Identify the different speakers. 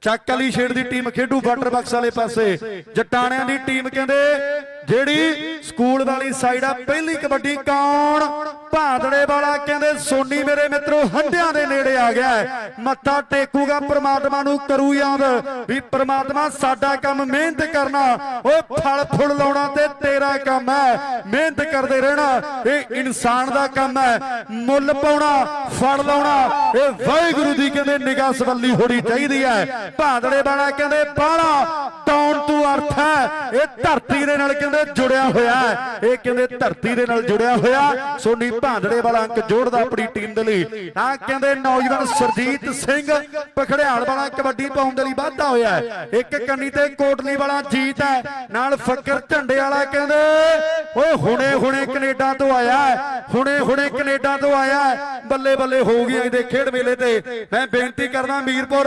Speaker 1: ਚੱਕ ਵਾਲੀ ਸ਼ੇਡ ਦੀ ਟੀਮ ਖੇਡੂ ਵਾਟਰ ਬਾਕਸ ਵਾਲੇ ਪਾਸੇ। ਜਟਾਣਿਆਂ ਦੀ ਟੀਮ ਕਹਿੰਦੇ ਜਿਹੜੀ ਸਕੂਲ ਵਾਲੀ ਸਾਈਡ ਆ, ਪਹਿਲੀ ਕਬੱਡੀ ਕੌਣ? ਭਾਦੜੇ ਵਾਲਾ ਕਹਿੰਦੇ, ਸੋਨੀ ਮੇਰੇ ਮਿੱਤਰੋ, ਹੰਡਿਆਂ ਦੇ ਨੇੜੇ ਆ ਗਿਆ ਮੱਥਾ ਟੇਕੂਗਾ, ਪ੍ਰਮਾਤਮਾ ਨੂੰ ਕਰੂ ਯਾਦ ਵੀ ਪ੍ਰਮਾਤਮਾ ਸਾਡਾ ਕੰਮ ਮਿਹਨਤ ਕਰਨਾ। ਓਏ ਫਲ ਫੁੱਲ ਲਾਉਣਾ ਤੇ ਤੇਰਾ ਕੰਮ ਹੈ। ਮਿਹਨਤ ਕਰਦੇ ਰਹਿਣਾ, ਇਹ ਇਨਸਾਨ ਦਾ ਕੰਮ ਹੈ। ਮੁੱਲ ਪਾਉਣਾ ਫੜ ਲਾਉਣਾ, ਇਹ ਵਾਹਿਗੁਰੂ ਦੀ ਕਹਿੰਦੇ ਨਿਗਾਹ ਸਵੱਲੀ ਹੋਣੀ ਚਾਹੀਦੀ ਹੈ। ਭਾਦੜੇ ਵਾਲਾ ਕਹਿੰਦੇ, ਬਾਹਲਾ ਇਹ ਧਰਤੀ ਦੇ ਨਾਲ ਕਹਿੰਦੇ ਜੁੜਿਆ ਹੋਇਆ ਇਹ ਕਹਿੰਦੇ ਧਰਤੀ ਦੇ ਨਾਲ ਜੁੜਿਆ ਹੋਇਆ। ਸੋਨੀ ਭਾਦੜੇ ਵਾਲਾ ਅੰਕ ਜੋੜਦਾ ਆਪਣੀ ਟੀਮ ਦੇ ਲਈ। ਤਾਂ ਕਹਿੰਦੇ ਨੌਜਵਾਨ ਸਰਜੀਤ ਸਿੰਘ ਪਖੜਿਆਲ ਵਾਲਾ ਕਬੱਡੀ ਪਾਉਣ ਦੇ ਲਈ ਵਾਧਾ ਹੋਇਆ ਇੱਕ ਕੰਨੀ ਤੇ ਕੋਟਲੀ ਵਾਲਾ ਜੀਤ ਹੈ। ਨਾਲ ਫੱਕਰ ਝੰਡੇ ਵਾਲਾ ਕਹਿੰਦੇ, ਓਏ ਹੁਣੇ ਹੁਣੇ ਕੈਨੇਡਾ ਤੋਂ ਆਇਆ ਹੁਣੇ ਹੁਣੇ ਕੈਨੇਡਾ ਤੋਂ ਆਇਆ ਬੱਲੇ ਬੱਲੇ ਹੋ ਗਈ ਇਹਦੇ ਖੇਡ ਮੇਲੇ ਤੇ। ਮੈਂ ਬੇਨਤੀ ਕਰਦਾ ਮੀਰਪੁਰ।